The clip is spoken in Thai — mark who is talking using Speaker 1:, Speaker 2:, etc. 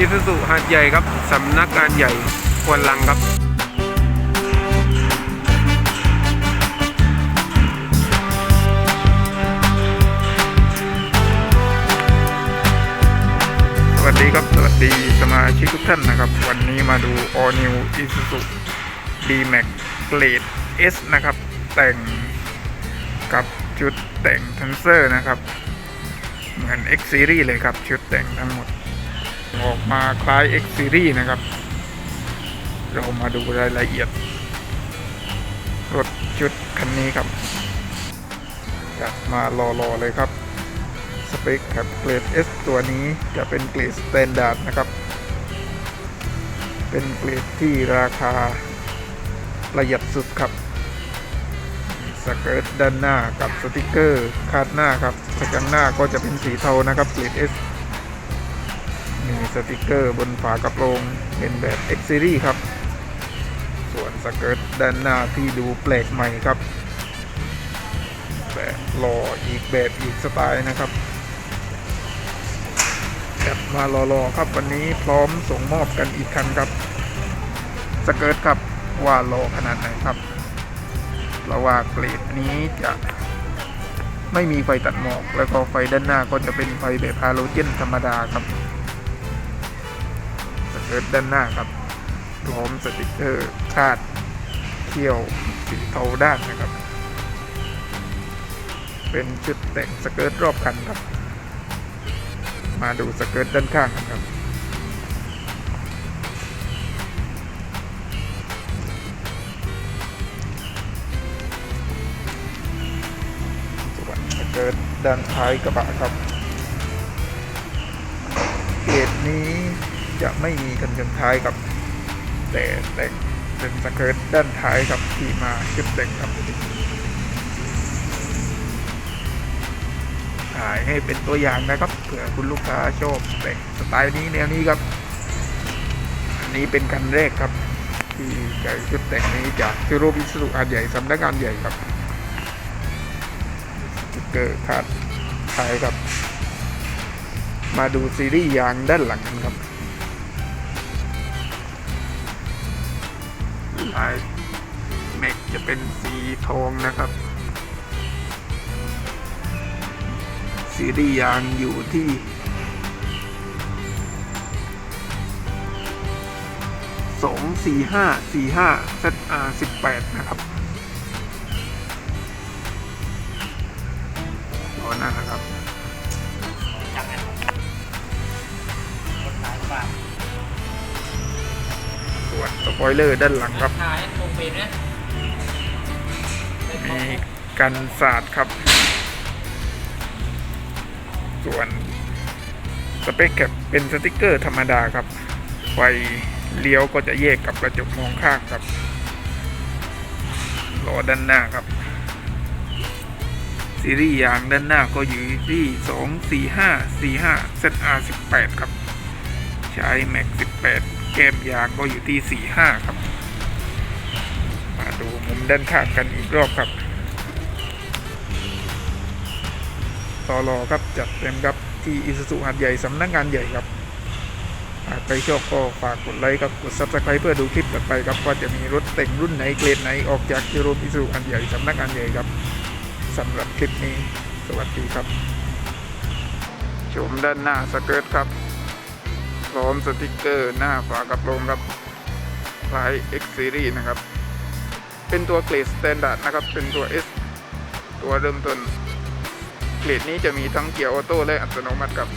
Speaker 1: อิสุสุหาดใหญ่ครับสำนักงานใหญ่ควรลังครับ สวัสดีครับ สวัสดีสมาชิกทุกท่านนะครับ วันนี้มาดู All New Isuzu D-Max Grade S นะครับ แต่งกับชุดแต่งทันเซอร์นะครับ เหมือน X Series เลยครับ ชุดแต่งทั้งหมด ออกมาคล้าย X Series นะครับ เรามาดูรายละเอียด รถชุดคันนี้ครับจัดมารอๆเลยครับ สเปคครับเกรด S ตัวนี้จะเป็นเกรดสแตนดาร์ดนะครับ เป็นเกรดที่ราคาประหยัดสุดครับสเกิร์ตด้านหน้ากับสติกเกอร์คาดหน้าครับสกันหน้าก็จะเป็นสีเทานะครับเกรด S มีสติกเกอร์บนฝากระโปรงเป็นแบบ X Series ครับ ส่วนสเกิร์ตด้านหน้าที่ดูแปลกใหม่ครับ แบบหล่ออีกแบบอีกสไตล์นะครับจัดมารอๆครับวันนี้พร้อมส่งมอบกันอีกครั้งครับสเกิร์ตครับว่ารอขนาดไหนครับเพราะว่าเกรดนี้จะไม่มีไฟตัดหมอก แล้วก็ไฟด้านหน้าก็จะเป็นไฟแบบฮาโลเจนธรรมดาครับ เกิร์ตด้านหน้าครับพร้อมสติกเกอร์คาดเขี้ยวสีเทาด้านนะครับ เป็นชุดแต่งสเกิร์ตรอบคันครับ มาดูสเกิร์ตด้านข้างกันครับส่วนสเกิร์ตด้านท้ายกระบะครับเกรดนี้ จะไม่มีกันชนท้ายครับ แต่แต่เป็นสเกิร์ตด้านท้ายครับที่มาชุดแต่งครับขายให้เป็นตัวอย่างนะครับเผื่อคุณลูกค้าชอบแต่งสไตล์นี้แนวนี้ครับอันนี้เป็นคันแรกครับ ที่ใช้ชุดแต่งนี้จากชูโรบิสุอาใหญ่สำนักงานใหญ่ครับสเกอร์คาดท้ายครับ มาดูซีรีส์ยางด้านหลังกันครับ ลายเมกจะเป็นสีทองนะครับ สีรียางอยู่ที่สองสี่ห้าสี่ห้าเซทอาร์สิบแปดนะครับ ปอยเลอร์ด้านหลังครับ
Speaker 2: ขายโมเมนนะ
Speaker 1: มีกันศาสตร์ครับ ส่วนสเปคแคปเป็นสติกเกอร์ธรรมดาครับ ไฟเลี้ยวก็จะแยกกับกระจกมองข้างครับล้อด้านหน้าครับ ซีรีส์ยางด้านหน้าก็อยู่ที่2 4 5 4 5 ZR 18 ครับ ใช้ Max 18แก้มยางก็อยู่ที่ 45 ครับ มาดูมุมด้านข้างกันอีกรอบครับต่อรอครับจัดเต็มครับที่อิสุสุหัดใหญ่สำนักงานใหญ่ครับหากใครชอบก็ฝากกดไลค์ครับกด subscribe เพื่อดูคลิปต่อไปครับว่าจะมีรถแต่งรุ่นไหนเกรดไหนออกจากเชโรมอิสุหัดใหญ่สำนักงานใหญ่ครับสำหรับคลิปนี้ สวัสดีครับชมด้านหน้าสเกิร์ตครับ พร้อมสติกเกอร์หน้าฝากระโปรงครับคล้าย X Series นะครับ เป็นตัวเกรดสแตนดาร์ดนะครับ เป็นตัว S ตัวเริ่มต้น เกรดนี้จะมีทั้งเกียร์ออโต้และอัตโนมัติครับ